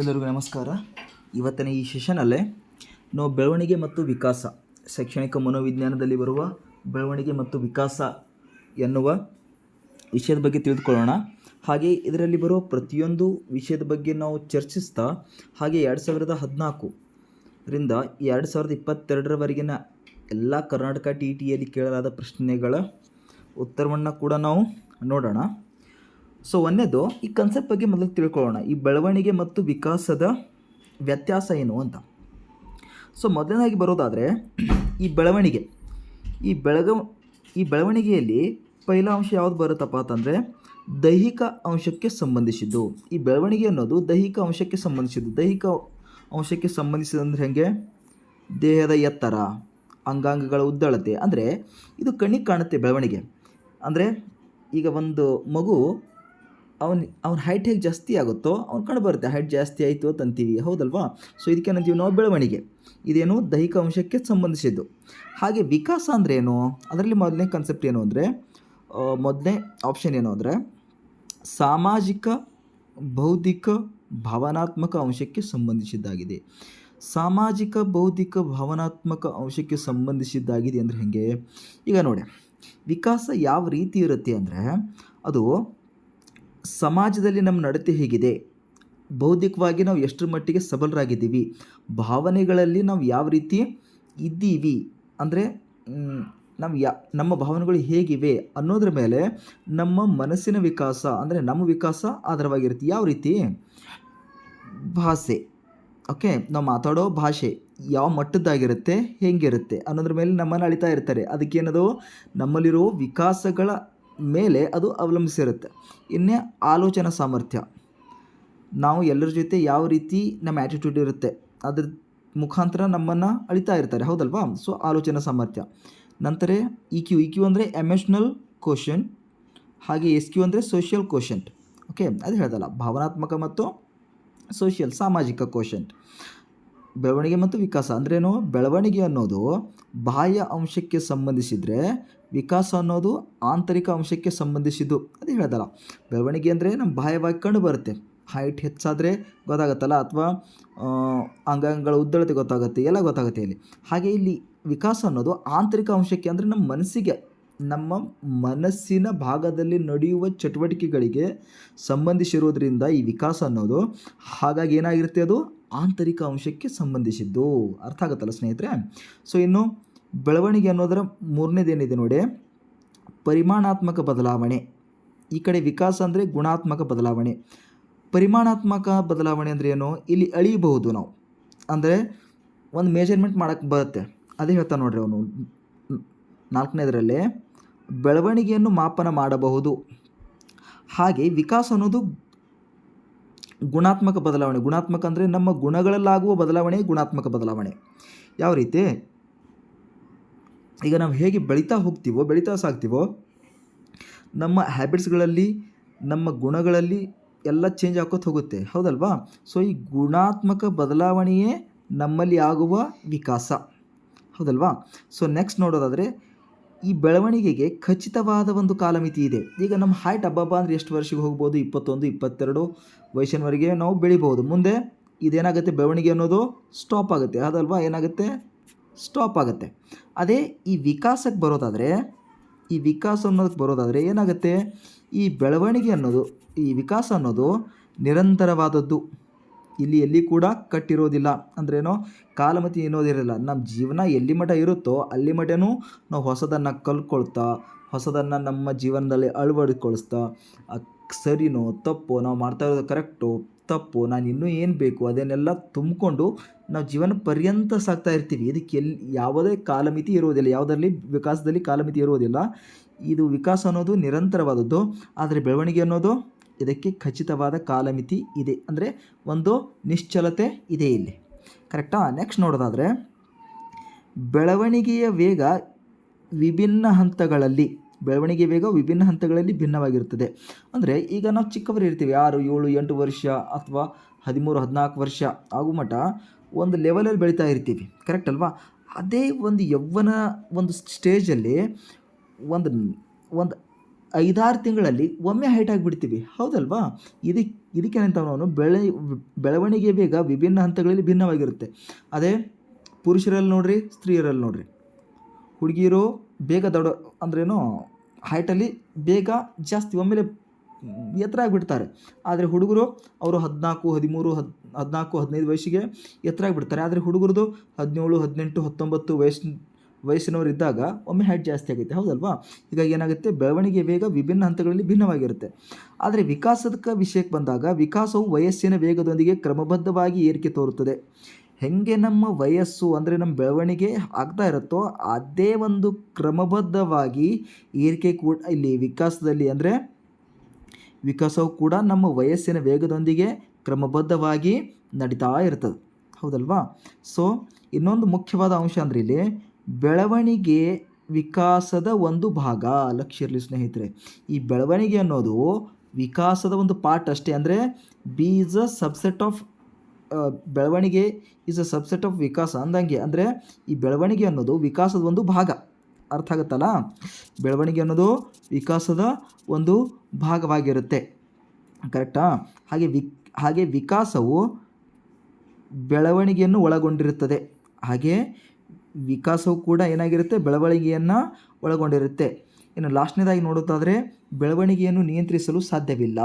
ಎಲ್ಲರಿಗೂ ನಮಸ್ಕಾರ. ಇವತ್ತಿನ ಈ ಸೆಷನಲ್ಲೇ ನಾವು ಬೆಳವಣಿಗೆ ಮತ್ತು ವಿಕಾಸ, ಶೈಕ್ಷಣಿಕ ಮನೋವಿಜ್ಞಾನದಲ್ಲಿ ಬರುವ ಬೆಳವಣಿಗೆ ಮತ್ತು ವಿಕಾಸ ಎನ್ನುವ ವಿಷಯದ ಬಗ್ಗೆ ತಿಳಿದುಕೊಳ್ಳೋಣ. ಹಾಗೆ ಇದರಲ್ಲಿ ಬರುವ ಪ್ರತಿಯೊಂದು ವಿಷಯದ ಬಗ್ಗೆ ನಾವು ಚರ್ಚಿಸ್ತಾ, ಹಾಗೆ ಎರಡು ಸಾವಿರದ ಹದಿನಾಲ್ಕರಿಂದ ಎರಡು ಸಾವಿರದ ಇಪ್ಪತ್ತೆರಡರವರೆಗಿನ ಎಲ್ಲ ಕರ್ನಾಟಕ ಟಿ ಟಿಯಲ್ಲಿ ಕೇಳಲಾದ ಪ್ರಶ್ನೆಗಳ ಉತ್ತರವನ್ನು ಕೂಡ ನಾವು ನೋಡೋಣ. ಸೊ ಒಂದೇದು ಈ ಕನ್ಸೆಪ್ಟ್ ಬಗ್ಗೆ ಮೊದಲು ತಿಳ್ಕೊಳ್ಳೋಣ. ಈ ಬೆಳವಣಿಗೆ ಮತ್ತು ವಿಕಾಸದ ವ್ಯತ್ಯಾಸ ಏನು ಅಂತ. ಸೊ ಮೊದಲನೇದಾಗಿ ಬರೋದಾದರೆ, ಈ ಬೆಳವಣಿಗೆ. ಈ ಬೆಳಗ, ಈ ಬೆಳವಣಿಗೆಯಲ್ಲಿ ಪೈಲ ಅಂಶ ಯಾವುದು ಬರುತ್ತಪ್ಪ ಅಂತಂದರೆ, ದೈಹಿಕ ಅಂಶಕ್ಕೆ ಸಂಬಂಧಿಸಿದ್ದು. ಈ ಬೆಳವಣಿಗೆ ಅನ್ನೋದು ದೈಹಿಕ ಅಂಶಕ್ಕೆ ಸಂಬಂಧಿಸಿದ್ದು. ದೈಹಿಕ ಅಂಶಕ್ಕೆ ಸಂಬಂಧಿಸಿದಂದ್ರೆ ಹೇಗೆ? ದೇಹದ ಎತ್ತರ, ಅಂಗಾಂಗಗಳ ಉದ್ದಳತೆ. ಅಂದರೆ, ಇದು ಕಣ್ಣಿಗೆ ಕಾಣುತ್ತೆ ಬೆಳವಣಿಗೆ. ಅಂದರೆ, ಈಗ ಒಂದು ಮಗು ಅವನ, ಅವ್ನ ಹೈಟ್ ಹೇಗೆ ಜಾಸ್ತಿ ಆಗುತ್ತೋ ಅವ್ನು ಕಂಡು ಬರುತ್ತೆ. ಹೈಟ್ ಜಾಸ್ತಿ ಆಯಿತು ಅಂತ ಅಂತೀವಿ. ಹೌದಲ್ವಾ? ಸೊ ಇದಕ್ಕೇನಂತೀವಿ ನಾವು ಬೆಳವಣಿಗೆ. ಇದೇನು ದೈಹಿಕ ಅಂಶಕ್ಕೆ ಸಂಬಂಧಿಸಿದ್ದು. ಹಾಗೆ ವಿಕಾಸ ಅಂದರೆ ಏನು? ಅದರಲ್ಲಿ ಮೊದಲನೇ ಕನ್ಸೆಪ್ಟ್ ಏನು ಅಂದರೆ ಮೊದಲನೇ ಆಪ್ಷನ್ ಏನು ಅಂದರೆ, ಸಾಮಾಜಿಕ, ಬೌದ್ಧಿಕ, ಭಾವನಾತ್ಮಕ ಅಂಶಕ್ಕೆ ಸಂಬಂಧಿಸಿದ್ದಾಗಿದೆ. ಸಾಮಾಜಿಕ, ಬೌದ್ಧಿಕ, ಭಾವನಾತ್ಮಕ ಅಂಶಕ್ಕೆ ಸಂಬಂಧಿಸಿದ್ದಾಗಿದೆ ಅಂದರೆ ಹೇಗೆ? ಈಗ ನೋಡಿ. ವಿಕಾಸ ಯಾವ ರೀತಿ ಇರುತ್ತೆ ಅಂದರೆ, ಅದು ಸಮಾಜದಲ್ಲಿ ನಮ್ಮ ನಡತೆ ಹೇಗಿದೆ? ಬೌದ್ಧಿಕವಾಗಿ ನಾವು ಎಷ್ಟರ ಮಟ್ಟಿಗೆ ಸಬಲರಾಗಿದ್ದೀವಿ? ಭಾವನೆಗಳಲ್ಲಿ ನಾವು ಯಾವ ರೀತಿ ಇದ್ದೀವಿ? ಅಂದರೆ ನಾವು ಯಾ, ನಮ್ಮ ಭಾವನೆಗಳು ಹೇಗಿವೆ ಅನ್ನೋದ್ರ ಮೇಲೆ ನಮ್ಮ ಮನಸ್ಸಿನ ವಿಕಾಸ, ಅಂದರೆ ನಮ್ಮ ವಿಕಾಸ ಆಧಾರವಾಗಿರುತ್ತೆ. ಯಾವ ರೀತಿ? ಭಾಷೆ. ಓಕೆ, ನಾವು ಮಾತಾಡೋ ಭಾಷೆ ಯಾವ ಮಟ್ಟದ್ದಾಗಿರುತ್ತೆ, ಹೇಗಿರುತ್ತೆ ಅನ್ನೋದ್ರ ಮೇಲೆ ನಮ್ಮನ್ನು ಅಳಿತಾ ಇರ್ತಾರೆ. ಅದಕ್ಕೇನದು? ನಮ್ಮಲ್ಲಿರೋ ವಿಕಾಸಗಳ ಮೇಲೆ ಅದು ಅವಲಂಬಿಸಿರುತ್ತೆ. ಇನ್ನೇ ಆಲೋಚನಾ ಸಾಮರ್ಥ್ಯ. ನಾವು ಎಲ್ಲರ ಜೊತೆ ಯಾವ ರೀತಿ ನಮ್ಮ ಆ್ಯಟಿಟ್ಯೂಡ್ ಇರುತ್ತೆ, ಅದ್ರ ಮುಖಾಂತರ ನಮ್ಮನ್ನು ಅಳಿತಾ ಇರ್ತಾರೆ, ಹೌದಲ್ವಾ? ಸೊ ಆಲೋಚನಾ ಸಾಮರ್ಥ್ಯ. ನಂತರ ಇ ಕ್ಯೂ ಇ ಕ್ಯೂ ಅಂದರೆ ಎಮೋಷ್ನಲ್ ಕೋಶನ್ ಹಾಗೆ ಎಸ್ ಕ್ಯೂ ಅಂದರೆ ಸೋಷಿಯಲ್ ಕ್ವಶಂಟ್ ಓಕೆ ಅದು ಹೇಳ್ದಲ್ಲ. ಭಾವನಾತ್ಮಕ ಮತ್ತು ಸೋಷಿಯಲ್ ಸಾಮಾಜಿಕ ಕೋಶಂಟ್ ಬೆಳವಣಿಗೆ ಮತ್ತು ವಿಕಾಸ. ಅಂದ್ರೇನು ಬೆಳವಣಿಗೆ ಅನ್ನೋದು ಬಾಹ್ಯ ಅಂಶಕ್ಕೆ ಸಂಬಂಧಿಸಿದರೆ ವಿಕಾಸ ಅನ್ನೋದು ಆಂತರಿಕ ಅಂಶಕ್ಕೆ ಸಂಬಂಧಿಸಿದ್ದು ಅದು ಹೇಳ್ದಲ್ಲ. ಬೆಳವಣಿಗೆ ಅಂದರೆ ನಮ್ಮ ಬಾಹ್ಯವಾಗಿ ಕಂಡು ಬರುತ್ತೆ. ಹೈಟ್ ಹೆಚ್ಚಾದರೆ ಗೊತ್ತಾಗುತ್ತಲ್ಲ? ಅಥವಾ ಅಂಗಾಂಗಗಳ ಉದ್ದಳತೆ ಗೊತ್ತಾಗುತ್ತೆ, ಎಲ್ಲ ಗೊತ್ತಾಗುತ್ತೆ ಇಲ್ಲಿ. ಹಾಗೆ ಇಲ್ಲಿ ವಿಕಾಸ ಅನ್ನೋದು ಆಂತರಿಕ ಅಂಶಕ್ಕೆ ಅಂದರೆ ನಮ್ಮ ಮನಸ್ಸಿಗೆ, ನಮ್ಮ ಮನಸ್ಸಿನ ಭಾಗದಲ್ಲಿ ನಡೆಯುವ ಚಟುವಟಿಕೆಗಳಿಗೆ ಸಂಬಂಧಿಸಿರೋದ್ರಿಂದ ಈ ವಿಕಾಸ ಅನ್ನೋದು ಹಾಗಾಗಿ ಏನಾಗಿರುತ್ತೆ ಅದು? ಆಂತರಿಕ ಅಂಶಕ್ಕೆ ಸಂಬಂಧಿಸಿದ್ದು. ಅರ್ಥ ಆಗುತ್ತಲ್ಲ ಸ್ನೇಹಿತರೆ? ಸೊ ಇನ್ನು ಬೆಳವಣಿಗೆ ಅನ್ನೋದರ ಮೂರನೇದೇನಿದೆ ನೋಡಿ? ಪರಿಮಾಣಾತ್ಮಕ ಬದಲಾವಣೆ. ಈ ಕಡೆ ವಿಕಾಸ ಅಂದರೆ ಗುಣಾತ್ಮಕ ಬದಲಾವಣೆ. ಪರಿಮಾಣಾತ್ಮಕ ಬದಲಾವಣೆ ಅಂದರೆ ಏನು? ಇಲ್ಲಿ ಅಳಿಯಬಹುದು ನಾವು. ಅಂದರೆ ಒಂದು ಮೇಜರ್ಮೆಂಟ್ ಮಾಡೋಕ್ಕೆ ಬರುತ್ತೆ. ಅದೇ ಹೇಳ್ತಾ ನೋಡ್ರಿ ಅವನು. ನಾಲ್ಕನೇದರಲ್ಲಿ ಬೆಳವಣಿಗೆಯನ್ನು ಮಾಪನ ಮಾಡಬಹುದು. ಹಾಗೆ ವಿಕಾಸ ಅನ್ನೋದು ಗುಣಾತ್ಮಕ ಬದಲಾವಣೆ, ಗುಣಾತ್ಮಕ ಅಂದರೆ ನಮ್ಮ ಗುಣಗಳಲ್ಲಾಗುವ ಬದಲಾವಣೆ, ಗುಣಾತ್ಮಕ ಬದಲಾವಣೆ. ಯಾವ ರೀತಿ? ಈಗ ನಾವು ಹೇಗೆ ಬೆಳೀತಾ ಹೋಗ್ತೀವೋ, ಬೆಳೀತಾ ಸಾಗ್ತೀವೋ, ನಮ್ಮ ಹ್ಯಾಬಿಟ್ಸ್ಗಳಲ್ಲಿ ನಮ್ಮ ಗುಣಗಳಲ್ಲಿ ಎಲ್ಲ ಚೇಂಜ್ ಆಕೋತ್ ಹೋಗುತ್ತೆ. ಹೌದಲ್ವಾ? ಸೊ ಈ ಗುಣಾತ್ಮಕ ಬದಲಾವಣೆಯೇ ನಮ್ಮಲ್ಲಿ ಆಗುವ ವಿಕಾಸ. ಹೌದಲ್ವಾ? ಸೊ ನೆಕ್ಸ್ಟ್ ನೋಡೋದಾದರೆ ಈ ಬೆಳವಣಿಗೆಗೆ ಖಚಿತವಾದ ಒಂದು ಕಾಲಮಿತಿ ಇದೆ. ಈಗ ನಮ್ಮ ಹೈಟ್ ಹಬ್ಬಬ್ಬ ಅಂದರೆ ಎಷ್ಟು ವರ್ಷಕ್ಕೆ ಹೋಗ್ಬೋದು? ಇಪ್ಪತ್ತೊಂದು, ಇಪ್ಪತ್ತೆರಡು ವಯಸ್ಸಿನವರೆಗೆ ನಾವು ಬೆಳಿಬೋದು ಮುಂದೆ ಇದೇನಾಗುತ್ತೆ ಬೆಳವಣಿಗೆ ಅನ್ನೋದು? ಸ್ಟಾಪ್ ಆಗುತ್ತೆ. ಅದಲ್ವಾ? ಏನಾಗುತ್ತೆ? ಸ್ಟಾಪ್ ಆಗುತ್ತೆ. ಅದೇ ಈ ವಿಕಾಸಕ್ಕೆ ಬರೋದಾದರೆ, ಈ ವಿಕಾಸ ಅನ್ನೋದಕ್ಕೆ ಬರೋದಾದರೆ ಏನಾಗುತ್ತೆ? ಈ ಬೆಳವಣಿಗೆ ಅನ್ನೋದು, ಈ ವಿಕಾಸ ಅನ್ನೋದು ನಿರಂತರವಾದದ್ದು. ಇಲ್ಲಿ ಎಲ್ಲಿ ಕೂಡ ಕಟ್ಟಿರೋದಿಲ್ಲ. ಅಂದ್ರೇನೋ? ಕಾಲಮತಿ ಅನ್ನೋದಿರಲ್ಲ ನಮ್ಮ ಜೀವನ ಎಲ್ಲಿ ಮಠ ಇರುತ್ತೋ ಅಲ್ಲಿ ಮಟನೂ ನಾವು ಹೊಸದನ್ನು ಕಲ್ಕೊಳ್ತಾ, ಹೊಸದನ್ನು ನಮ್ಮ ಜೀವನದಲ್ಲಿ ಅಳವಡಿಸ್ಕೊಳಿಸ್ತಾ ಸರಿನೋ, ತಪ್ಪೋ, ನಾವು ಮಾಡ್ತಾ ಇರೋದು ಕರೆಕ್ಟು, ತಪ್ಪು, ನಾನು ಇನ್ನೂ ಏನು ಬೇಕು, ಅದನ್ನೆಲ್ಲ ತುಂಬಿಕೊಂಡು ನಾವು ಜೀವನ ಪರ್ಯಂತ ಸಾಗ್ತಾ ಇರ್ತೀವಿ. ಇದಕ್ಕೆ ಎಲ್ಲಿ ಯಾವುದೇ ಕಾಲಮಿತಿ ಇರುವುದಿಲ್ಲ ಯಾವುದರಲ್ಲಿ ವಿಕಾಸದಲ್ಲಿ ಕಾಲಮಿತಿ ಇರುವುದಿಲ್ಲ ಇದು ವಿಕಾಸ ಅನ್ನೋದು ನಿರಂತರವಾದದ್ದು. ಆದರೆ ಬೆಳವಣಿಗೆ ಅನ್ನೋದು ಇದಕ್ಕೆ ಖಚಿತವಾದ ಕಾಲಮಿತಿ ಇದೆ. ಅಂದರೆ ಒಂದು ನಿಶ್ಚಲತೆ ಇದೆ ಇಲ್ಲಿ. ಕರೆಕ್ಟಾ ನೆಕ್ಸ್ಟ್ ನೋಡೋದಾದರೆ, ಬೆಳವಣಿಗೆಯ ವೇಗ ವಿಭಿನ್ನ ಹಂತಗಳಲ್ಲಿ ಬೆಳವಣಿಗೆ ವೇಗ ವಿಭಿನ್ನ ಹಂತಗಳಲ್ಲಿ ಭಿನ್ನವಾಗಿರುತ್ತದೆ. ಅಂದರೆ ಈಗ ನಾವು ಚಿಕ್ಕವರು ಇರ್ತೀವಿ, ಆರು, ಏಳು, ಎಂಟು ವರ್ಷ ಅಥವಾ ಹದಿಮೂರು, ಹದಿನಾಲ್ಕು ವರ್ಷ ಆಗು ಮಟ್ಟ ಒಂದು ಲೆವೆಲಲ್ಲಿ ಬೆಳೀತಾ ಇರ್ತೀವಿ. ಕರೆಕ್ಟ್ ಅಲ್ವಾ? ಅದೇ ಒಂದು ಯೌವನ ಒಂದು ಸ್ಟೇಜಲ್ಲಿ ಒಂದು ಒಂದು ಐದಾರು ತಿಂಗಳಲ್ಲಿ ಒಮ್ಮೆ ಹೈಟ್ ಆಗಿಬಿಡ್ತೀವಿ. ಹೌದಲ್ವಾ? ಇದಕ್ಕೆ ಇದಕ್ಕೇನಂತ ಅವನು ಬೆಳೆ, ಬೆಳವಣಿಗೆ ಬೇಗ ವಿಭಿನ್ನ ಹಂತಗಳಲ್ಲಿ ಭಿನ್ನವಾಗಿರುತ್ತೆ. ಅದೇ ಪುರುಷರಲ್ಲಿ ನೋಡ್ರಿ, ಸ್ತ್ರೀಯರಲ್ಲಿ ನೋಡ್ರಿ. ಹುಡುಗಿಯರು ಬೇಗ ದೊಡ್ಡ, ಅಂದ್ರೇನು ಹೈಟಲ್ಲಿ ಬೇಗ ಜಾಸ್ತಿ ಒಮ್ಮೆಲೆ ಎತ್ತರ ಆಗಿಬಿಡ್ತಾರೆ. ಆದರೆ ಹುಡುಗರು ಅವರು ಹದಿನಾಲ್ಕು, ಹದಿಮೂರು, ಹದ್, ಹದಿನಾಲ್ಕು, ಹದಿನೈದು ವಯಸ್ಸಿಗೆ ಎತ್ತರ ಆಗಿಬಿಡ್ತಾರೆ. ಆದರೆ ಹುಡುಗರದು ಹದಿನೇಳು, ಹದಿನೆಂಟು, ಹತ್ತೊಂಬತ್ತು ವಯಸ್ಸು ವಯಸ್ಸಿನವರು ಇದ್ದಾಗ ಒಮ್ಮೆ ಹೈಟ್ ಜಾಸ್ತಿ ಆಗುತ್ತೆ ಹೌದಲ್ವಾ? ಈಗ ಏನಾಗುತ್ತೆ? ಬೆಳವಣಿಗೆ ವೇಗ ವಿಭಿನ್ನ ಹಂತಗಳಲ್ಲಿ ಭಿನ್ನವಾಗಿರುತ್ತೆ. ಆದರೆ ವಿಕಾಸದ ವಿಷಯಕ್ಕೆ ಬಂದಾಗ ವಿಕಾಸವು ವಯಸ್ಸಿನ ವೇಗದೊಂದಿಗೆ ಕ್ರಮಬದ್ಧವಾಗಿ ಏರಿಕೆ ತೋರುತ್ತದೆ. ಹೆಂಗೆ ನಮ್ಮ ವಯಸ್ಸು ಅಂದರೆ ನಮ್ಮ ಬೆಳವಣಿಗೆ ಆಗ್ತಾ ಇರುತ್ತೋ ಅದೇ ಒಂದು ಕ್ರಮಬದ್ಧವಾಗಿ ಏರಿಕೆ ಕೂಡ ಇಲ್ಲಿ ವಿಕಾಸದಲ್ಲಿ ಅಂದರೆ ವಿಕಾಸವು ಕೂಡ ನಮ್ಮ ವಯಸ್ಸಿನ ವೇಗದೊಂದಿಗೆ ಕ್ರಮಬದ್ಧವಾಗಿ ನಡೀತಾ ಇರ್ತದೆ. ಹೌದಲ್ವಾ? ಸೊ ಇನ್ನೊಂದು ಮುಖ್ಯವಾದ ಅಂಶ ಅಂದರೆ ಇಲ್ಲಿ ಬೆಳವಣಿಗೆ ವಿಕಾಸದ ಒಂದು ಭಾಗ. ಲಕ್ಷ್ಯ ಇರಲಿ ಸ್ನೇಹಿತರೆ, ಈ ಬೆಳವಣಿಗೆ ಅನ್ನೋದು ವಿಕಾಸದ ಒಂದು ಪಾರ್ಟ್ ಅಷ್ಟೇ. ಅಂದರೆ B is a subset of ಬೆಳವಣಿಗೆ ಇಸ್ ಅ ಸಬ್ಸೆಟ್ ಆಫ್ ವಿಕಾಸ ಅಂದಂಗೆ. ಅಂದರೆ ಈ ಬೆಳವಣಿಗೆ ಅನ್ನೋದು ವಿಕಾಸದ ಒಂದು ಭಾಗ. ಅರ್ಥ ಆಗುತ್ತಲ್ಲ? ಬೆಳವಣಿಗೆ ಅನ್ನೋದು ವಿಕಾಸದ ಒಂದು ಭಾಗವಾಗಿರುತ್ತೆ. ಕರೆಕ್ಟಾ ಹಾಗೆ ವಿ ಹಾಗೆ ವಿಕಾಸವು ಬೆಳವಣಿಗೆಯನ್ನು ಒಳಗೊಂಡಿರುತ್ತದೆ. ಹಾಗೆ ವಿಕಾಸವು ಕೂಡ ಏನಾಗಿರುತ್ತೆ? ಬೆಳವಣಿಗೆಯನ್ನು ಒಳಗೊಂಡಿರುತ್ತೆ. ಇನ್ನು ಲಾಸ್ಟ್ನೇದಾಗಿ ನೋಡೋದಾದರೆ, ಬೆಳವಣಿಗೆಯನ್ನು ನಿಯಂತ್ರಿಸಲು ಸಾಧ್ಯವಿಲ್ಲ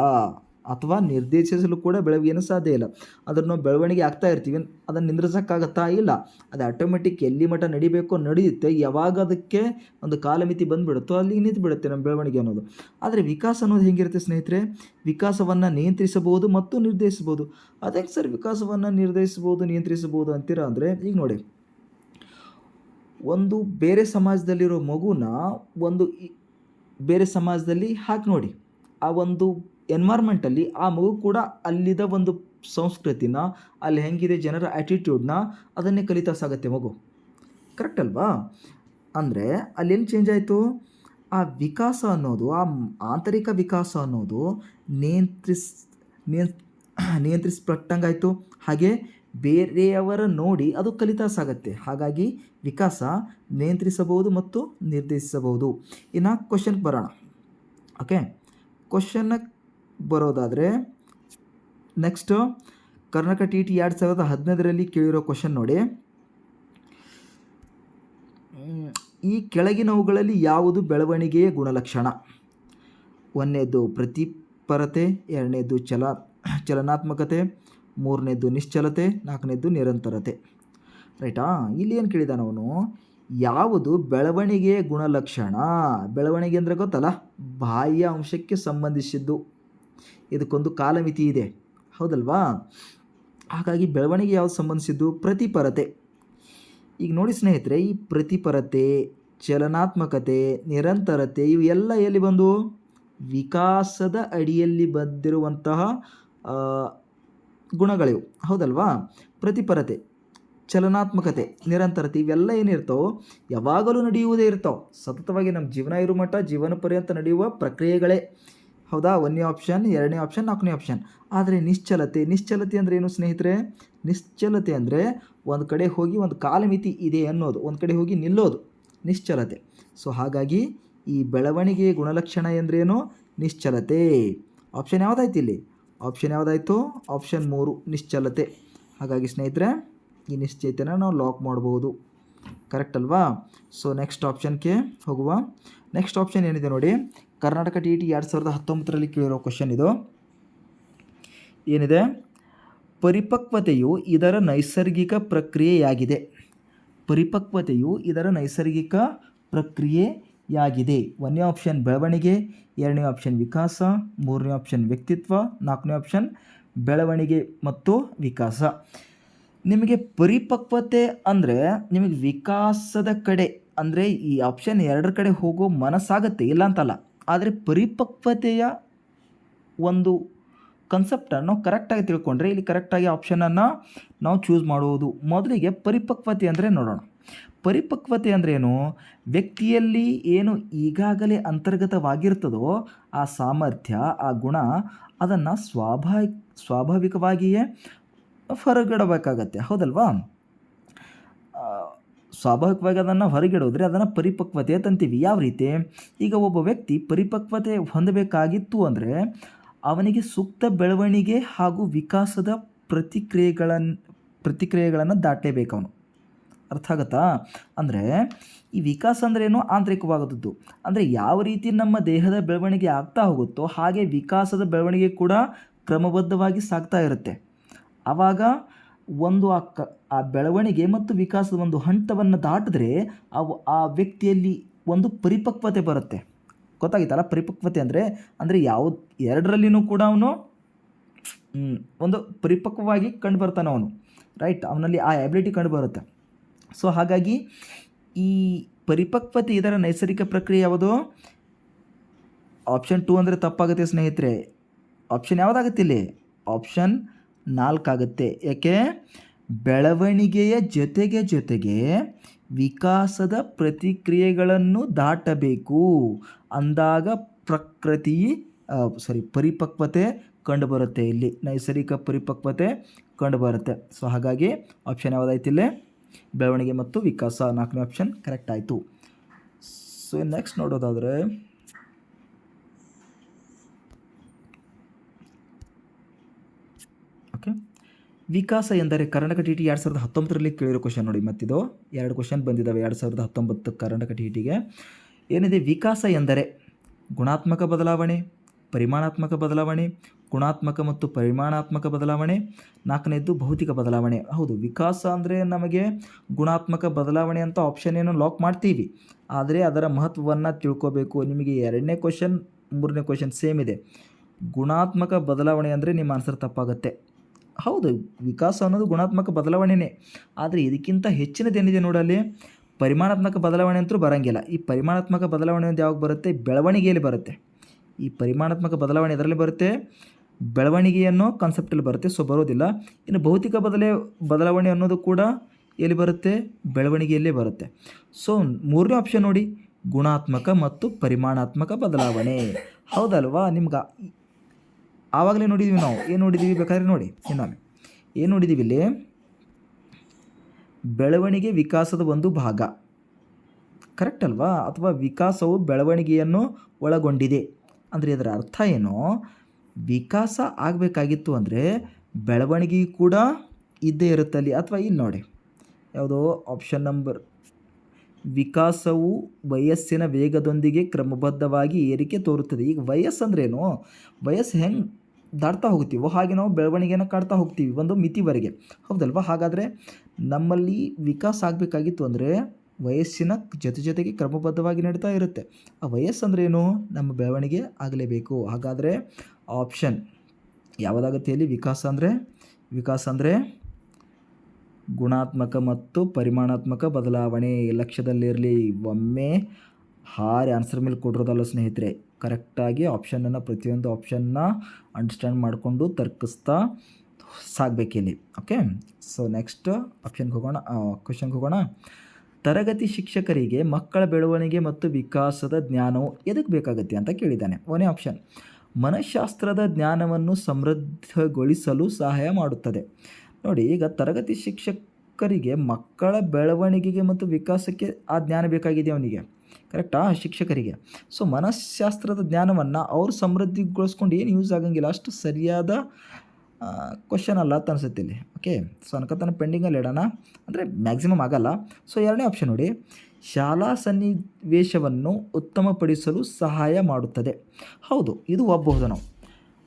ಅಥವಾ ನಿರ್ದೇಶಿಸಲು ಕೂಡ ಬೆಳವಣಿಗೆಯನ್ನು ಸಾಧ್ಯ ಇಲ್ಲ. ಅದನ್ನು ನಾವು ಬೆಳವಣಿಗೆ ಆಗ್ತಾ ಇರ್ತೀವಿ. ಅದನ್ನು ನಿಂದ್ರಿಸೋಕ್ಕಾಗತ್ತಾ ಇಲ್ಲ. ಅದು ಆಟೋಮೆಟಿಕ್ ಎಲ್ಲಿ ಮಟ್ಟ ನಡಿಬೇಕೋ ನಡೆಯುತ್ತೆ. ಯಾವಾಗ ಅದಕ್ಕೆ ಒಂದು ಕಾಲಮಿತಿ ಬಂದುಬಿಡುತ್ತೋ ಅಲ್ಲಿ ನಿಂತು ಬಿಡುತ್ತೆ ನಮ್ಮ ಬೆಳವಣಿಗೆ ಅನ್ನೋದು. ಆದರೆ ವಿಕಾಸ ಅನ್ನೋದು ಹೇಗಿರುತ್ತೆ ಸ್ನೇಹಿತರೆ? ವಿಕಾಸವನ್ನು ನಿಯಂತ್ರಿಸಬಹುದು ಮತ್ತು ನಿರ್ದೇಶಿಸಬಹುದು. ಅದಕ್ಕೆ ಸರ್ ವಿಕಾಸವನ್ನು ನಿರ್ದೇಶಿಸಬಹುದು, ನಿಯಂತ್ರಿಸಬಹುದು ಅಂತೀರಾ ಅಂದರೆ, ಈಗ ನೋಡಿ. ಒಂದು ಬೇರೆ ಸಮಾಜದಲ್ಲಿರೋ ಮಗುನ ಒಂದು ಬೇರೆ ಸಮಾಜದಲ್ಲಿ ಹಾಕಿ ನೋಡಿ. ಆ ಒಂದು ಎನ್ವೈರ್ಮೆಂಟಲ್ಲಿ ಆ ಮಗು ಕೂಡ ಅಲ್ಲಿದ ಒಂದು ಸಂಸ್ಕೃತಿನ, ಅಲ್ಲಿ ಹೆಂಗಿದೆ ಜನರ ಆ್ಯಟಿಟ್ಯೂಡ್ನ ಅದನ್ನೇ ಕಲಿತಾ ಸಾಗತ್ತೆ ಮಗು. ಕರೆಕ್ಟ್ ಅಲ್ವಾ? ಅಂದರೆ ಅಲ್ಲೇನು ಚೇಂಜ್ ಆಯಿತು? ಆ ವಿಕಾಸ ಅನ್ನೋದು, ಆ ಆಂತರಿಕ ವಿಕಾಸ ಅನ್ನೋದು ನಿಯಂತ್ರಿಸ್, ನಿಯಂತ್ ನಿಯಂತ್ರಿಸಲ್ಪಟ್ಟಂಗಾಯಿತು ಹಾಗೆ ಬೇರೆಯವರ ನೋಡಿ ಅದು ಕಲಿತಾ ಸಾಗತ್ತೆ ಹಾಗಾಗಿ ವಿಕಾಸ ನಿಯಂತ್ರಿಸಬಹುದು ಮತ್ತು ನಿರ್ದೇಶಿಸಬಹುದು. ಇನ್ನು ಕ್ವಶನ್ಗೆ ಬರೋಣ. ಓಕೆ ಕ್ವಶನ್ಗೆ ಬರೋದಾದರೆ ನೆಕ್ಸ್ಟು ಕರ್ನಾಟಕ ಟಿ ಟಿ ಎರಡು ಸಾವಿರದ ಹದಿನೈದರಲ್ಲಿ ಕೇಳಿರೋ ಕ್ವಶನ್ ನೋಡಿ. ಈ ಕೆಳಗಿನವುಗಳಲ್ಲಿ ಯಾವುದು ಬೆಳವಣಿಗೆಯ ಗುಣಲಕ್ಷಣ? ಒಂದನೇದು ಪ್ರತಿಪರತೆ, ಎರಡನೇದು ಚಲ ಚಲನಾತ್ಮಕತೆ ಮೂರನೇದು ನಿಶ್ಚಲತೆ ನಾಲ್ಕನೇದು ನಿರಂತರತೆ. ರೈಟಾ, ಇಲ್ಲಿ ಏನು ಕೇಳಿದಾನ ಅವನು? ಯಾವುದು ಬೆಳವಣಿಗೆಯ ಗುಣಲಕ್ಷಣ? ಬೆಳವಣಿಗೆ ಅಂದರೆ ಗೊತ್ತಲ್ಲ, ಬಾಹ್ಯ ಅಂಶಕ್ಕೆ ಸಂಬಂಧಿಸಿದ್ದು. ಇದಕ್ಕೊಂದು ಕಾಲಮಿತಿ ಇದೆ. ಹೌದಲ್ವಾ? ಹಾಗಾಗಿ ಬೆಳವಣಿಗೆ ಯಾವುದು ಸಂಬಂಧಿಸಿದ್ದು? ಪ್ರತಿಪರತೆ. ಈಗ ನೋಡಿ ಸ್ನೇಹಿತರೆ, ಈ ಪ್ರತಿಪರತೆ, ಚಲನಾತ್ಮಕತೆ, ನಿರಂತರತೆ ಇವು ಎಲ್ಲ ಎಲ್ಲಿ ಬಂದು? ವಿಕಾಸದ ಅಡಿಯಲ್ಲಿ ಬಂದಿರುವಂತಹ ಗುಣಗಳಿವು. ಹೌದಲ್ವಾ? ಪ್ರತಿಪರತೆ, ಚಲನಾತ್ಮಕತೆ, ನಿರಂತರತೆ ಇವೆಲ್ಲ ಏನಿರ್ತಾವೋ ಯಾವಾಗಲೂ ನಡೆಯುವುದೇ ಇರ್ತಾವೆ. ಸತತವಾಗಿ ನಮ್ಮ ಜೀವನ ಇರೋ ಮಟ್ಟ ಜೀವನ ಪರ್ಯಂತ ನಡೆಯುವ ಪ್ರಕ್ರಿಯೆಗಳೇ. ಹೌದಾ? ಒಂದನೇ ಆಪ್ಷನ್ ಎರಡನೇ ಆಪ್ಷನ್ ನಾಲ್ಕನೇ ಆಪ್ಷನ್ ಆದರೆ ನಿಶ್ಚಲತೆ ನಿಶ್ಚಲತೆ ಅಂದರೆ ಏನು ಸ್ನೇಹಿತರೆ? ನಿಶ್ಚಲತೆ ಅಂದರೆ ಒಂದು ಕಡೆ ಹೋಗಿ ಒಂದು ಕಾಲಮಿತಿ ಇದೆ ಅನ್ನೋದು, ಒಂದು ಕಡೆ ಹೋಗಿ ನಿಲ್ಲೋದು. ನಿಶ್ಚಲತೆ. ಸೊ ಹಾಗಾಗಿ ಈ ಬೆಳವಣಿಗೆಯ ಗುಣಲಕ್ಷಣ ಎಂದ್ರೇನು ನಿಶ್ಚಲತೆ. ಆಪ್ಷನ್ ಯಾವುದಾಯ್ತು ಇಲ್ಲಿ? ಆಪ್ಷನ್ ಯಾವುದಾಯಿತು? ಆಪ್ಷನ್ ಮೂರು, ನಿಶ್ಚಲತೆ. ಹಾಗಾಗಿ ಸ್ನೇಹಿತರೆ, ಈ ನಿಶ್ಚಯತೆನ ನಾವು ಲಾಕ್ ಮಾಡ್ಬೋದು. ಕರೆಕ್ಟ್ ಅಲ್ವಾ? ಸೊ ನೆಕ್ಸ್ಟ್ ಆಪ್ಷನ್ಗೆ ಹೋಗುವ. ನೆಕ್ಸ್ಟ್ ಆಪ್ಷನ್ ಏನಿದೆ ನೋಡಿ? ಕರ್ನಾಟಕ ಟಿ ಟಿ ಎರಡು ಸಾವಿರದ ಹತ್ತೊಂಬತ್ತರಲ್ಲಿ ಕೇಳಿರೋ ಕ್ವಶನ್ ಇದು. ಏನಿದೆ? ಪರಿಪಕ್ವತೆಯು ಇದರ ನೈಸರ್ಗಿಕ ಪ್ರಕ್ರಿಯೆಯಾಗಿದೆ. ಪರಿಪಕ್ವತೆಯು ಇದರ ನೈಸರ್ಗಿಕ ಪ್ರಕ್ರಿಯೆಯಾಗಿದೆ ಒಂದನೇ ಆಪ್ಷನ್ ಬೆಳವಣಿಗೆ, ಎರಡನೇ ಆಪ್ಷನ್ ವಿಕಾಸ, ಮೂರನೇ ಆಪ್ಷನ್ ವ್ಯಕ್ತಿತ್ವ, ನಾಲ್ಕನೇ ಆಪ್ಷನ್ ಬೆಳವಣಿಗೆ ಮತ್ತು ವಿಕಾಸ. ನಿಮಗೆ ಪರಿಪಕ್ವತೆ ಅಂದರೆ ನಿಮಗೆ ವಿಕಾಸದ ಕಡೆ ಅಂದರೆ ಈ ಆಪ್ಷನ್ ಎರಡರ ಕಡೆ ಹೋಗೋ ಮನಸ್ಸಾಗತ್ತೆ, ಇಲ್ಲ ಅಂತಲ್ಲ. ಆದರೆ ಪರಿಪಕ್ವತೆಯ ಒಂದು ಕನ್ಸೆಪ್ಟನ್ನು ಕರೆಕ್ಟಾಗಿ ತಿಳ್ಕೊಂಡ್ರೆ, ಇಲ್ಲಿ ಕರೆಕ್ಟಾಗಿ ಆಪ್ಷನನ್ನು ನಾವು ಚೂಸ್ ಮಾಡುವುದು. ಮೊದಲಿಗೆ ಪರಿಪಕ್ವತೆ ಅಂದರೆ ನೋಡೋಣ. ಪರಿಪಕ್ವತೆ ಅಂದ್ರೇನು ವ್ಯಕ್ತಿಯಲ್ಲಿ ಏನು ಈಗಾಗಲೇ ಅಂತರ್ಗತವಾಗಿರ್ತದೋ ಆ ಸಾಮರ್ಥ್ಯ, ಆ ಗುಣ ಅದನ್ನು ಸ್ವಾಭಾವಿಕ ಸ್ವಾಭಾವಿಕವಾಗಿಯೇ ಹೊರಗಿಡಬೇಕಾಗತ್ತೆ. ಹೌದಲ್ವಾ? ಸ್ವಾಭಾವಿಕವಾಗಿ ಅದನ್ನು ಹೊರಗಿಡೋದ್ರೆ ಅದನ್ನು ಪರಿಪಕ್ವತೆ ತಂತೀವಿ ಯಾವ ರೀತಿ? ಈಗ ಒಬ್ಬ ವ್ಯಕ್ತಿ ಪರಿಪಕ್ವತೆ ಹೊಂದಬೇಕಾಗಿತ್ತು ಅಂದರೆ ಅವನಿಗೆ ಸೂಕ್ತ ಬೆಳವಣಿಗೆ ಹಾಗೂ ವಿಕಾಸದ ಪ್ರತಿಕ್ರಿಯೆಗಳನ್ನು ಪ್ರತಿಕ್ರಿಯೆಗಳನ್ನು ದಾಟಲೇಬೇಕು ಅವನು. ಅರ್ಥ ಆಗತ್ತಾ? ಅಂದರೆ ಈ ವಿಕಾಸ ಅಂದ್ರೇನು ಆಂತರಿಕವಾಗದದ್ದು. ಅಂದರೆ ಯಾವ ರೀತಿ ನಮ್ಮ ದೇಹದ ಬೆಳವಣಿಗೆ ಆಗ್ತಾ ಹೋಗುತ್ತೋ ಹಾಗೆ ವಿಕಾಸದ ಬೆಳವಣಿಗೆ ಕೂಡ ಕ್ರಮಬದ್ಧವಾಗಿ ಸಾಗ್ತಾ ಇರುತ್ತೆ. ಆವಾಗ ಒಂದು ಆ ಕ, ಆ ಬೆಳವಣಿಗೆ ಮತ್ತು ವಿಕಾಸದ ಒಂದು ಹಂತವನ್ನು ದಾಟಿದ್ರೆ ಅವು ಆ ವ್ಯಕ್ತಿಯಲ್ಲಿ ಒಂದು ಪರಿಪಕ್ವತೆ ಬರುತ್ತೆ. ಗೊತ್ತಾಗಿತ್ತಲ್ಲ? ಪರಿಪಕ್ವತೆ ಅಂದರೆ ಅಂದರೆ ಯಾವುದು, ಎರಡರಲ್ಲಿನೂ ಕೂಡ ಅವನು ಒಂದು ಪರಿಪಕ್ವವಾಗಿ ಕಂಡು ಬರ್ತಾನೆ ಅವನು. ರೈಟ್ ಅವನಲ್ಲಿ ಆ ಎಬಿಲಿಟಿ ಕಂಡು ಬರುತ್ತೆ. ಸೊ ಹಾಗಾಗಿ ಈ ಪರಿಪಕ್ವತೆ ಇದರ ನೈಸರ್ಗಿಕ ಪ್ರಕ್ರಿಯೆ ಯಾವುದು? ಆಪ್ಷನ್ ಟೂ ಅಂದರೆ ತಪ್ಪಾಗುತ್ತೆ ಸ್ನೇಹಿತರೆ. ಆಪ್ಷನ್ ಯಾವುದಾಗುತ್ತೆ ಇಲ್ಲಿ? ಆಪ್ಷನ್ ನಾಲ್ಕಾಗುತ್ತೆ ಯಾಕೆ? ಬೆಳವಣಿಗೆಯ ಜೊತೆಗೆ ಜೊತೆಗೆ ವಿಕಾಸದ ಪ್ರತಿಕ್ರಿಯೆಗಳನ್ನು ದಾಟಬೇಕು. ಅಂದಾಗ ಪ್ರಕೃತಿ ಸಾರಿ ಪರಿಪಕ್ವತೆ ಕಂಡುಬರುತ್ತೆ ಇಲ್ಲಿ. ನೈಸರ್ಗಿಕ ಪರಿಪಕ್ವತೆ ಕಂಡುಬರುತ್ತೆ. ಸೊ ಹಾಗಾಗಿ ಆಪ್ಷನ್ ಯಾವುದಾಯ್ತು ಇಲ್ಲಿ? ಬೆಳವಣಿಗೆ ಮತ್ತು ವಿಕಾಸ ನಾಲ್ಕನೇ ಆಪ್ಷನ್ ಕರೆಕ್ಟ್ ಆಯಿತು. ಸೊ ನೆಕ್ಸ್ಟ್ ನೋಡೋದಾದರೆ ಓಕೆ ವಿಕಾಸ ಎಂದರೆ ಕರ್ನಾಟಕ ಟಿ ಟಿ ಎರಡು ಸಾವಿರದ ಹತ್ತೊಂಬತ್ತರಲ್ಲಿ ಕೇಳಿರೋ ಕ್ವಶನ್ ನೋಡಿ ಮತ್ತಿದು. ಎರಡು ಕ್ವಶನ್ ಬಂದಿದ್ದಾವೆ ಎರಡು ಸಾವಿರದ ಹತ್ತೊಂಬತ್ತು ಕರ್ನಾಟಕ ಟಿ ಟಿಗೆ ಏನಿದೆ? ವಿಕಾಸ ಎಂದರೆ ಗುಣಾತ್ಮಕ ಬದಲಾವಣೆ ಪರಿಮಾಣಾತ್ಮಕ ಬದಲಾವಣೆ, ಗುಣಾತ್ಮಕ ಮತ್ತು ಪರಿಮಾಣಾತ್ಮಕ ಬದಲಾವಣೆ, ನಾಲ್ಕನೇದ್ದು ಭೌತಿಕ ಬದಲಾವಣೆ. ಹೌದು, ವಿಕಾಸ ಅಂದರೆ ನಮಗೆ ಗುಣಾತ್ಮಕ ಬದಲಾವಣೆ ಅಂತ ಆಪ್ಷನ್ ಏನು ಲಾಕ್ ಮಾಡ್ತೀವಿ. ಆದರೆ ಅದರ ಮಹತ್ವವನ್ನು ತಿಳ್ಕೋಬೇಕು. ನಿಮಗೆ ಎರಡನೇ ಕ್ವಶನ್ ಮೂರನೇ ಕ್ವಶನ್ ಸೇಮ್ ಇದೆ. ಗುಣಾತ್ಮಕ ಬದಲಾವಣೆ ಅಂದರೆ ನಿಮ್ಮ ಆನ್ಸರ್ ತಪ್ಪಾಗುತ್ತೆ. ಹೌದು, ವಿಕಾಸ ಅನ್ನೋದು ಗುಣಾತ್ಮಕ ಬದಲಾವಣೆನೇ. ಆದರೆ ಇದಕ್ಕಿಂತ ಹೆಚ್ಚಿನದೇನಿದೆ ನೋಡಲ್ಲಿ? ಪರಿಮಾಣಾತ್ಮಕ ಬದಲಾವಣೆ ಅಂತೂ ಬರೋಂಗಿಲ್ಲ. ಈ ಪರಿಮಾಣಾತ್ಮಕ ಬದಲಾವಣೆ ಅಂತ ಯಾವಾಗ ಬರುತ್ತೆ? ಬೆಳವಣಿಗೆಯಲ್ಲಿ ಬರುತ್ತೆ. ಈ ಪರಿಮಾಣಾತ್ಮಕ ಬದಲಾವಣೆ ಇದರಲ್ಲಿ ಬರುತ್ತೆ? ಬೆಳವಣಿಗೆ ಅನ್ನೋ ಕಾನ್ಸೆಪ್ಟಲ್ಲಿ ಬರುತ್ತೆ. ಸೊ ಬರೋದಿಲ್ಲ. ಇನ್ನು ಭೌತಿಕ ಬದಲೇ, ಬದಲಾವಣೆ ಅನ್ನೋದು ಕೂಡ ಎಲ್ಲಿ ಬರುತ್ತೆ? ಬೆಳವಣಿಗೆಯಲ್ಲೇ ಬರುತ್ತೆ. ಸೊ ಮೂರನೇ ಆಪ್ಷನ್ ನೋಡಿ. ಗುಣಾತ್ಮಕ ಮತ್ತು ಪರಿಮಾಣಾತ್ಮಕ ಬದಲಾವಣೆ. ಹೌದಲ್ವಾ? ನಿಮ್ಗೆ ಆವಾಗಲೇ ನೋಡಿದ್ದೀವಿ ನಾವು. ಏನು ನೋಡಿದ್ದೀವಿ ಬೇಕಾದ್ರೆ ನೋಡಿ. ಇನ್ನೊಮ್ಮೆ ಏನು ನೋಡಿದ್ದೀವಿ ಇಲ್ಲಿ? ಬೆಳವಣಿಗೆ ವಿಕಾಸದ ಒಂದು ಭಾಗ. ಕರೆಕ್ಟ್ ಅಲ್ವಾ? ಅಥವಾ ವಿಕಾಸವು ಬೆಳವಣಿಗೆಯನ್ನು ಒಳಗೊಂಡಿದೆ. ಅಂದರೆ ಇದರ ಅರ್ಥ ಏನು? ವಿಕಾಸ ಆಗಬೇಕಾಗಿತ್ತು ಅಂದರೆ ಬೆಳವಣಿಗೆ ಕೂಡ ಇದ್ದೇ ಇರುತ್ತಲ್ಲಿ ಅಥವಾ ಇಲ್ಲಿ ನೋಡಿ, ಯಾವುದೋ ಆಪ್ಷನ್ ನಂಬರ್ ವಿಕಾಸವು ವಯಸ್ಸಿನ ವೇಗದೊಂದಿಗೆ ಕ್ರಮಬದ್ಧವಾಗಿ ಏರಿಕೆ ತೋರುತ್ತದೆ. ಈಗ ವಯಸ್ಸು ಅಂದ್ರೇನು ವಯಸ್ಸು ಹೆಂಗೆ ದಾಟ್ತಾ ಹೋಗ್ತೀವೋ ಹಾಗೆ ನಾವು ಬೆಳವಣಿಗೆಯನ್ನು ಕಾಡ್ತಾ ಹೋಗ್ತೀವಿ ಒಂದು ಮಿತಿವರೆಗೆ. ಹೌದಲ್ವಾ? ಹಾಗಾದರೆ ನಮ್ಮಲ್ಲಿ ವಿಕಾಸ ಆಗಬೇಕಾಗಿತ್ತು ಅಂದರೆ ವಯಸ್ಸಿನ ಜೊತೆ ಜೊತೆಗೆ ಕ್ರಮಬದ್ಧವಾಗಿ ನಡೀತಾ ಇರುತ್ತೆ. ಆ ವಯಸ್ಸು ಏನು ನಮ್ಮ ಬೆಳವಣಿಗೆ ಆಗಲೇಬೇಕು. ಹಾಗಾದರೆ ಆಪ್ಷನ್ ಯಾವುದಾಗುತ್ತೆ ಇಲ್ಲಿ? ವಿಕಾಸ ಅಂದರೆ? ವಿಕಾಸ ಅಂದರೆ ಗುಣಾತ್ಮಕ ಮತ್ತು ಪರಿಮಾಣಾತ್ಮಕ ಬದಲಾವಣೆ ಲಕ್ಷ್ಯದಲ್ಲಿರಲಿ. ಒಮ್ಮೆ ಹಾರಿ ಆನ್ಸರ್ ಮೇಲೆ ಕೊಡಿರೋದಲ್ಲ ಸ್ನೇಹಿತರೆ ಕರೆಕ್ಟಾಗಿ ಆಪ್ಷನನ್ನು ಪ್ರತಿಯೊಂದು ಆಪ್ಷನ್ನ ಅಂಡರ್ಸ್ಟ್ಯಾಂಡ್ ಮಾಡಿಕೊಂಡು ತರ್ಕಿಸ್ತಾ ಸಾಗಬೇಕಿಲ್ಲಿ. ಓಕೆ ಸೊ ನೆಕ್ಸ್ಟ್ ಆಪ್ಷನ್ಗೆ ಹೋಗೋಣ ಕ್ವಶನ್ಗೆ ಹೋಗೋಣ. ತರಗತಿ ಶಿಕ್ಷಕರಿಗೆ ಮಕ್ಕಳ ಬೆಳವಣಿಗೆ ಮತ್ತು ವಿಕಾಸದ ಜ್ಞಾನವು ಎದಕ್ಕೆ ಬೇಕಾಗುತ್ತೆ ಅಂತ ಕೇಳಿದ್ದಾನೆ. ಒನೇ ಆಪ್ಷನ್ ಮನಃಶಾಸ್ತ್ರದ ಜ್ಞಾನವನ್ನು ಸಮೃದ್ಧಗೊಳಿಸಲು ಸಹಾಯ ಮಾಡುತ್ತದೆ. ನೋಡಿ, ಈಗ ತರಗತಿ ಶಿಕ್ಷಕರಿಗೆ ಮಕ್ಕಳ ಬೆಳವಣಿಗೆಗೆ ಮತ್ತು ವಿಕಾಸಕ್ಕೆ ಆ ಜ್ಞಾನ ಬೇಕಾಗಿದೆ ಅವನಿಗೆ. ಕರೆಕ್ಟಾ ಶಿಕ್ಷಕರಿಗೆ. ಸೊ ಮನಃಶಾಸ್ತ್ರದ ಜ್ಞಾನವನ್ನು ಅವರು ಸಮೃದ್ಧಿಗೊಳಿಸ್ಕೊಂಡು ಏನು ಯೂಸ್ ಆಗಂಗಿಲ್ಲ. ಅಷ್ಟು ಸರಿಯಾದ ಕ್ವಶನ್ ಅಲ್ಲ ಅಂತ ಅನ್ಸುತ್ತೆ ಇಲ್ಲಿ. ಓಕೆ ಸೊ ಅನ್ಕೋತಾನೆ ಪೆಂಡಿಂಗಲ್ಲಿ ಇಡೋಣ. ಅಂದರೆ ಮ್ಯಾಕ್ಸಿಮಮ್ ಆಗಲ್ಲ. ಸೊ ಎರಡನೇ ಆಪ್ಷನ್ ನೋಡಿ. ಶಾಲಾ ಸನ್ನಿವೇಶವನ್ನು ಉತ್ತಮಪಡಿಸಲು ಸಹಾಯ ಮಾಡುತ್ತದೆ. ಹೌದು, ಇದು ಒಪ್ಪಬಹುದು ನಾವು.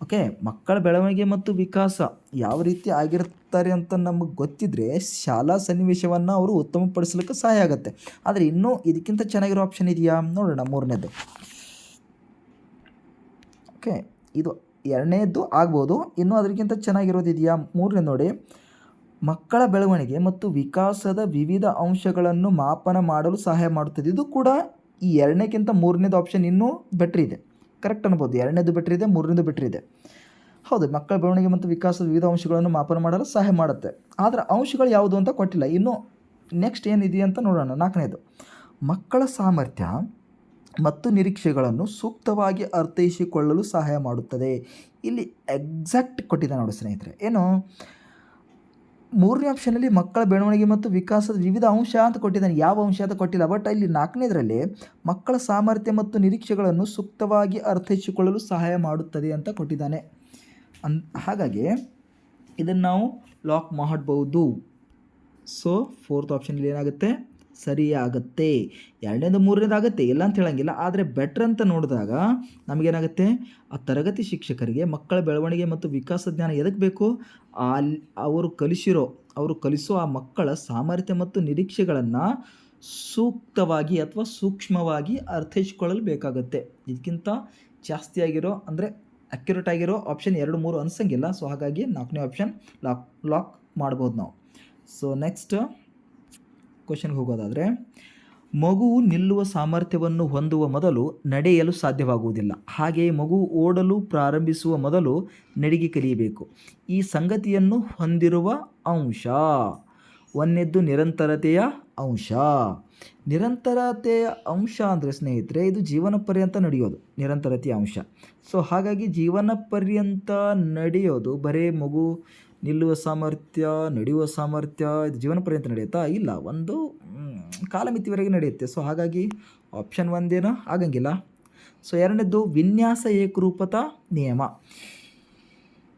ಓಕೆ ಮಕ್ಕಳ ಬೆಳವಣಿಗೆ ಮತ್ತು ವಿಕಾಸ ಯಾವ ರೀತಿ ಆಗಿರ್ತಾರೆ ಅಂತ ನಮಗೆ ಗೊತ್ತಿದ್ದರೆ ಶಾಲಾ ಸನ್ನಿವೇಶವನ್ನು ಅವರು ಉತ್ತಮಪಡಿಸಲಿಕ್ಕೆ ಸಹಾಯ ಆಗುತ್ತೆ. ಆದರೆ ಇನ್ನೂ ಇದಕ್ಕಿಂತ ಚೆನ್ನಾಗಿರೋ ಆಪ್ಷನ್ ಇದೆಯಾ? ನೋಡೋಣ ಮೂರನೇದು. ಓಕೆ ಇದು ಎರಡನೇದ್ದು ಆಗ್ಬೋದು. ಇನ್ನೂ ಅದಕ್ಕಿಂತ ಚೆನ್ನಾಗಿರೋದು ಇದೆಯಾ ಮೂರನೇ ನೋಡಿ. ಮಕ್ಕಳ ಬೆಳವಣಿಗೆ ಮತ್ತು ವಿಕಾಸದ ವಿವಿಧ ಅಂಶಗಳನ್ನು ಮಾಪನ ಮಾಡಲು ಸಹಾಯ ಮಾಡುತ್ತದೆ. ಇದು ಕೂಡ ಈ ಎರಡನೇಕ್ಕಿಂತ ಮೂರನೇದು ಆಪ್ಷನ್ ಇನ್ನೂ ಬೆಟ್ರ್ ಇದೆ. ಕರೆಕ್ಟ್ ಅನ್ಬೋದು. ಎರಡನೇದು ಬೆಟ್ರ್ ಇದೆ, ಮೂರನೇದು ಬೆಟ್ರ್ ಇದೆ. ಹೌದು, ಮಕ್ಕಳ ಬೆಳವಣಿಗೆ ಮತ್ತು ವಿಕಾಸದ ವಿವಿಧ ಅಂಶಗಳನ್ನು ಮಾಪನ ಮಾಡಲು ಸಹಾಯ ಮಾಡುತ್ತೆ. ಆದರೆ ಅಂಶಗಳು ಯಾವುದು ಅಂತ ಕೊಟ್ಟಿಲ್ಲ. ಇನ್ನು ನೆಕ್ಸ್ಟ್ ಏನಿದೆಯಾ ಅಂತ ನೋಡೋಣ. ನಾಲ್ಕನೇದು, ಮಕ್ಕಳ ಸಾಮರ್ಥ್ಯ ಮತ್ತು ನಿರೀಕ್ಷೆಗಳನ್ನು ಸೂಕ್ತವಾಗಿ ಅರ್ಥೈಸಿಕೊಳ್ಳಲು ಸಹಾಯ ಮಾಡುತ್ತದೆ. ಇಲ್ಲಿ ಎಕ್ಸಾಕ್ಟ್ ಕೊಟ್ಟಿದೆ ನೋಡಿ ಸ್ನೇಹಿತರೆ. ಏನು? ಮೂರನೇ ಆಪ್ಷನಲ್ಲಿ ಮಕ್ಕಳ ಬೆಳವಣಿಗೆ ಮತ್ತು ವಿಕಾಸದ ವಿವಿಧ ಅಂಶ ಅಂತ ಕೊಟ್ಟಿದ್ದಾನೆ. ಯಾವ ಅಂಶ ಅಂತ ಕೊಟ್ಟಿಲ್ಲ. ಬಟ್ ಇಲ್ಲಿ ನಾಲ್ಕನೇದರಲ್ಲಿ ಮಕ್ಕಳ ಸಾಮರ್ಥ್ಯ ಮತ್ತು ನಿರೀಕ್ಷೆಗಳನ್ನು ಸೂಕ್ತವಾಗಿ ಅರ್ಥೈಸಿಕೊಳ್ಳಲು ಸಹಾಯ ಮಾಡುತ್ತದೆ ಅಂತ ಕೊಟ್ಟಿದ್ದಾನೆ. ಅನ್, ಹಾಗಾಗಿ ಇದನ್ನು ನಾವು ಲಾಕ್ ಮಾಡಬಹುದು ಸೊ ಫೋರ್ತ್ ಆಪ್ಷನಲ್ಲಿ ಏನಾಗುತ್ತೆ? ಸರಿ ಆಗುತ್ತೆ ಎರಡನೇದು ಮೂರನೇದು ಆಗುತ್ತೆ ಇಲ್ಲ ಅಂತ ಹೇಳಂಗಿಲ್ಲ. ಆದರೆ ಬೆಟ್ರ್ ಅಂತ ನೋಡಿದಾಗ ನಮಗೇನಾಗುತ್ತೆ? ಆ ತರಗತಿ ಶಿಕ್ಷಕರಿಗೆ, ಮಕ್ಕಳ ಬೆಳವಣಿಗೆ ಮತ್ತು ವಿಕಾಸ ಜ್ಞಾನ ಎದಕ್ಕೆ ಬೇಕು? ಅಲ್ಲಿ ಅವರು ಕಲಿಸಿರೋ, ಅವರು ಕಲಿಸೋ ಆ ಮಕ್ಕಳ ಸಾಮರ್ಥ್ಯ ಮತ್ತು ನಿರೀಕ್ಷೆಗಳನ್ನು ಸೂಕ್ತವಾಗಿ ಅಥವಾ ಸೂಕ್ಷ್ಮವಾಗಿ ಅರ್ಥೈಸಿಕೊಳ್ಳಲು ಬೇಕಾಗುತ್ತೆ. ಇದಕ್ಕಿಂತ ಜಾಸ್ತಿ ಆಗಿರೋ ಅಂದರೆ ಅಕ್ಯುರೇಟ್ ಆಗಿರೋ ಆಪ್ಷನ್ ಎರಡು, ಮೂರು ಅನ್ಸಂಗಿಲ್ಲ. ಸೊ ಹಾಗಾಗಿ ನಾಲ್ಕನೇ ಆಪ್ಷನ್ ಲಾಕ್ ಲಾಕ್ ಮಾಡ್ಬೋದು ನಾವು. ಸೊ ನೆಕ್ಸ್ಟ್ ಕ್ವಶನ್ಗೆ ಹೋಗೋದಾದರೆ, ಮಗು ನಿಲ್ಲುವ ಸಾಮರ್ಥ್ಯವನ್ನು ಹೊಂದುವ ಮೊದಲು ನಡೆಯಲು ಸಾಧ್ಯವಾಗುವುದಿಲ್ಲ. ಹಾಗೆ ಮಗು ಓಡಲು ಪ್ರಾರಂಭಿಸುವ ಮೊದಲು ನಡಿಗೆ ಕಲಿಯಬೇಕು. ಈ ಸಂಗತಿಯನ್ನು ಹೊಂದಿರುವ ಅಂಶ ಒಂದೆದ್ದು ನಿರಂತರತೆಯ ಅಂಶ. ನಿರಂತರತೆಯ ಅಂಶ ಅಂದರೆ ಸ್ನೇಹಿತರೆ, ಇದು ಜೀವನ ಪರ್ಯಂತ ನಡೆಯೋದು, ನಿರಂತರತೆಯ ಅಂಶ. ಸೊ ಹಾಗಾಗಿ ಜೀವನ ಪರ್ಯಂತ ನಡೆಯೋದು ಬರೀ ಮಗು ನಿಲ್ಲುವ ಸಾಮರ್ಥ್ಯ, ನಡೆಯುವ ಸಾಮರ್ಥ್ಯ ಇದು ಜೀವನ ಪರ್ಯಂತ ನಡೆಯುತ್ತಾ? ಇಲ್ಲ, ಒಂದು ಕಾಲಮಿತಿವರೆಗೆ ನಡೆಯುತ್ತೆ. ಸೊ ಹಾಗಾಗಿ ಆಪ್ಷನ್ ಒಂದೇನೋ ಆಗಂಗಿಲ್ಲ. ಸೊ ಎರಡನೇದು ವಿನ್ಯಾಸ ಏಕರೂಪತ ನಿಯಮ.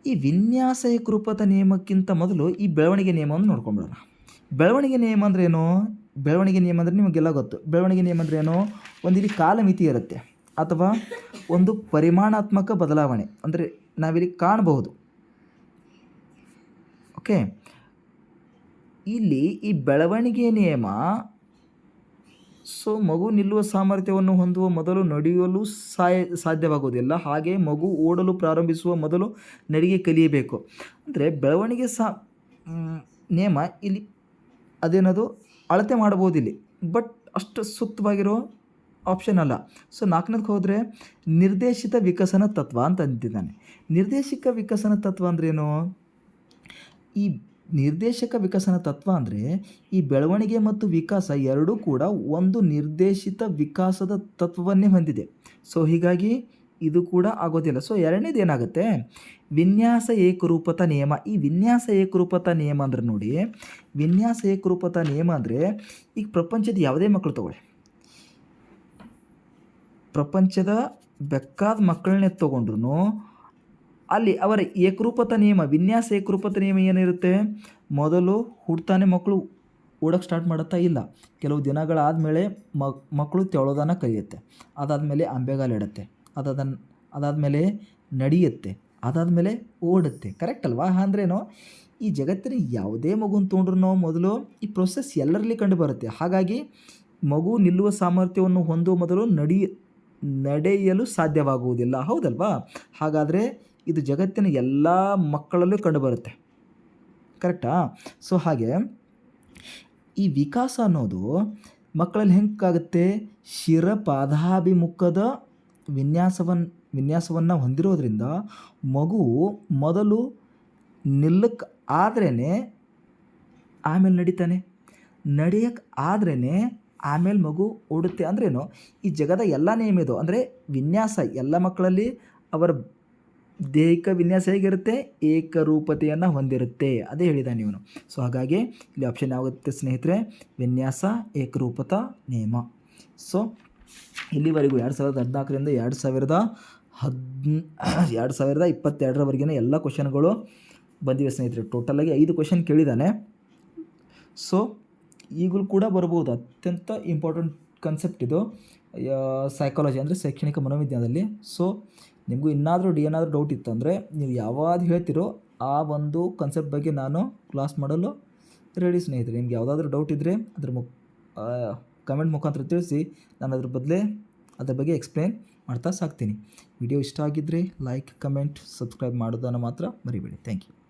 ಈ ವಿನ್ಯಾಸ ಏಕರೂಪತಾ ನಿಯಮಕ್ಕಿಂತ ಮೊದಲು ಈ ಬೆಳವಣಿಗೆ ನಿಯಮವನ್ನು ನೋಡ್ಕೊಂಬಿಡೋಣ. ಬೆಳವಣಿಗೆ ನಿಯಮ ಅಂದ್ರೆ ಏನು? ಬೆಳವಣಿಗೆ ನಿಯಮ ಅಂದರೆ ನಿಮಗೆಲ್ಲ ಗೊತ್ತು. ಬೆಳವಣಿಗೆ ನಿಯಮ ಅಂದ್ರೆ ಏನು? ಒಂದು ಇಲ್ಲಿ ಕಾಲಮಿತಿ ಇರುತ್ತೆ. ಅಥವಾ ಒಂದು ಪರಿಮಾಣಾತ್ಮಕ ಬದಲಾವಣೆ. ಅಂದರೆ ನಾವಿಲ್ಲಿ ಕಾಣಬಹುದು. ಓಕೆ. ಇಲ್ಲಿ ಈ ಬೆಳವಣಿಗೆ ನಿಯಮ, ಸೊ ಮಗು ನಿಲ್ಲುವ ಸಾಮರ್ಥ್ಯವನ್ನು ಹೊಂದುವ ಮೊದಲು ನಡೆಯಲು ಸಾಯ, ಸಾಧ್ಯವಾಗುವುದಿಲ್ಲ. ಹಾಗೆ ಮಗು ಓಡಲು ಪ್ರಾರಂಭಿಸುವ ಮೊದಲು ನಡಿಗೆ ಕಲಿಯಬೇಕು. ಅಂದರೆ ಬೆಳವಣಿಗೆ ಸಾ ನಿಯಮ ಇಲ್ಲಿ ಅದೇನದು? ಅಳತೆ ಮಾಡಬಹುದು ಇಲ್ಲಿ ಬಟ್ ಅಷ್ಟು ಸೂಕ್ತವಾಗಿರೋ ಆಪ್ಷನ್ ಅಲ್ಲ. ಸೊ ನಾಲ್ಕನೇದಕ್ಕೆ ಹೋದರೆ ನಿರ್ದೇಶಿತ ವಿಕಸನ ತತ್ವ ಅಂತ ಅಂತಿದ್ದಾನೆ. ನಿರ್ದೇಶಿಕ ವಿಕಸನ ತತ್ವ ಅಂದ್ರೇನು ಈ ನಿರ್ದೇಶಕ ವಿಕಸನ ತತ್ವ ಅಂದರೆ ಈ ಬೆಳವಣಿಗೆ ಮತ್ತು ವಿಕಾಸ ಎರಡೂ ಕೂಡ ಒಂದು ನಿರ್ದೇಶಿತ ವಿಕಾಸದ ತತ್ವವನ್ನೇ ಹೊಂದಿದೆ. ಸೊ ಹೀಗಾಗಿ ಇದು ಕೂಡ ಆಗೋದಿಲ್ಲ. ಸೊ ಎರಡನೇದು ಏನಾಗುತ್ತೆ? ವಿನ್ಯಾಸ ಏಕರೂಪತ ನಿಯಮ. ಈ ವಿನ್ಯಾಸ ಏಕರೂಪತ ನಿಯಮ ಅಂದ್ರೆ ನೋಡಿ, ವಿನ್ಯಾಸ ಏಕರೂಪತ ನಿಯಮ ಅಂದರೆ ಈಗ ಪ್ರಪಂಚದ ಯಾವುದೇ ಮಕ್ಕಳು ತಗೊಳ್ಳಿ. ಪ್ರಪಂಚದ ಬೆಕ್ಕಾದ ಮಕ್ಕಳನ್ನೇ ತೊಗೊಂಡ್ರು ಅಲ್ಲಿ ಅವರ ಏಕರೂಪತ ನಿಯಮ, ವಿನ್ಯಾಸ ಏಕರೂಪತ ನಿಯಮ ಏನಿರುತ್ತೆ? ಮೊದಲು ಹುಡ್ತಾನೆ ಮಕ್ಕಳು ಓಡೋಕ್ಕೆ ಸ್ಟಾರ್ಟ್ ಮಾಡುತ್ತಾ ಇಲ್ಲ. ಕೆಲವು ದಿನಗಳಾದಮೇಲೆ ಮಕ್, ಮಕ್ಕಳು ತೆಳೋದನ್ನು ಕಲಿಯುತ್ತೆ. ಅದಾದಮೇಲೆ ಅಂಬೆಗಾಲು ಇಡುತ್ತೆ ಅದಾದ ಅದಾದಮೇಲೆ ನಡೆಯುತ್ತೆ. ಅದಾದಮೇಲೆ ಓಡುತ್ತೆ. ಕರೆಕ್ಟ್ ಅಲ್ವಾ? ಅಂದ್ರೇನು, ಈ ಜಗತ್ತಿನ ಯಾವುದೇ ಮಗುನ ತೊಗೊಂಡ್ರು ಮೊದಲು ಈ ಪ್ರೊಸೆಸ್ ಎಲ್ಲರಲ್ಲಿ ಕಂಡು ಬರುತ್ತೆ. ಹಾಗಾಗಿ ಮಗು ನಿಲ್ಲುವ ಸಾಮರ್ಥ್ಯವನ್ನು ಹೊಂದುವ ಮೊದಲು ನಡಿ, ನಡೆಯಲು ಸಾಧ್ಯವಾಗುವುದಿಲ್ಲ. ಹೌದಲ್ವಾ? ಹಾಗಾದರೆ ಇದು ಜಗತ್ತಿನ ಎಲ್ಲ ಮಕ್ಕಳಲ್ಲೂ ಕಂಡುಬರುತ್ತೆ. ಕರೆಕ್ಟಾ ಸೊ ಹಾಗೆ, ಈ ವಿಕಾಸ ಅನ್ನೋದು ಮಕ್ಕಳಲ್ಲಿ ಹೆಂಗಾಗುತ್ತೆ? ಶಿರಪಾದಾಭಿಮುಖದ ವಿನ್ಯಾಸವನ್ನು ವಿನ್ಯಾಸವನ್ನು ಹೊಂದಿರೋದ್ರಿಂದ ಮಗು ಮೊದಲು ನಿಲ್ಲಕ್ಕೆ ಆದ್ರೇ ಆಮೇಲೆ ನಡೀತಾನೆ. ನಡೆಯಕ್ಕೆ ಆದ್ರೇ ಆಮೇಲೆ ಮಗು ಓಡುತ್ತೆ ಅಂದ್ರೇನು, ಈ ಜಗದ ಎಲ್ಲ ನಿಯಮ ಇದು. ಅಂದರೆ ವಿನ್ಯಾಸ ಎಲ್ಲ ಮಕ್ಕಳಲ್ಲಿ ಅವರ ದೈಹಿಕ ವಿನ್ಯಾಸ ಹೇಗಿರುತ್ತೆ? ಏಕರೂಪತೆಯನ್ನು ಹೊಂದಿರುತ್ತೆ. ಅದೇ ಹೇಳಿದ ನೀವು ಸೊ ಹಾಗಾಗಿ ಇಲ್ಲಿ ಆಪ್ಷನ್ ಯಾವಾಗುತ್ತೆ ಸ್ನೇಹಿತರೆ? ವಿನ್ಯಾಸ, ಏಕರೂಪತಾ ನಿಯಮ ಸೊ ಇಲ್ಲಿವರೆಗೂ ಎರಡು ಸಾವಿರದ ಹದಿನಾಲ್ಕರಿಂದ ಎರಡು ಸಾವಿರದ ಹದಿನ, ಎರಡು ಸಾವಿರದ ಇಪ್ಪತ್ತೆರಡರವರೆಗಿನ ಎಲ್ಲ ಕ್ವಶನ್ಗಳು ಬಂದಿವೆ ಸ್ನೇಹಿತರೆ. ಟೋಟಲಾಗಿ ಐದು ಕ್ವಶನ್ ಕೇಳಿದ್ದಾನೆ ಸೊ ಈಗಲೂ ಕೂಡ ಬರ್ಬೋದು. ಅತ್ಯಂತ ಇಂಪಾರ್ಟೆಂಟ್ ಕನ್ಸೆಪ್ಟ್ ಇದು. ಸೈಕಾಲಜಿ ಅಂದರೆ ಶೈಕ್ಷಣಿಕ ಮನೋವಿಜ್ಞಾನದಲ್ಲಿ. ಸೊ ನಿಮಗೂ ಇನ್ನಾದರೂ ಡಿ ಏನಾದರೂ ಡೌಟ್ ಇತ್ತು ಅಂದರೆ ನೀವು ಯಾವಾಗ ಹೇಳ್ತಿರೋ ಆ ಒಂದು ಕನ್ಸೆಪ್ಟ್ ಬಗ್ಗೆ ನಾನು ಕ್ಲಾಸ್ ಮಾಡಲು ರೆಡಿ ಸ್ನೇಹಿತರೆ. ನಿಮ್ಗೆ ಯಾವುದಾದ್ರೂ ಡೌಟ್ ಇದ್ದರೆ ಅದ್ರ ಮುಖ ಕಮೆಂಟ್ ಮುಖಾಂತರ ತಿಳಿಸಿ. ನಾನು ಅದ್ರ ಬದಲೇ ಅದ್ರ ಬಗ್ಗೆ ಎಕ್ಸ್ಪ್ಲೇನ್ ಮಾಡ್ತಾ ಸಾಕ್ತೀನಿ. ವಿಡಿಯೋ ಇಷ್ಟ ಆಗಿದ್ದರೆ ಲೈಕ್ ಕಮೆಂಟ್ ಸಬ್ಸ್ಕ್ರೈಬ್ ಮಾಡೋದನ್ನು ಮಾತ್ರ ಮರಿಬೇಡಿ. Thank you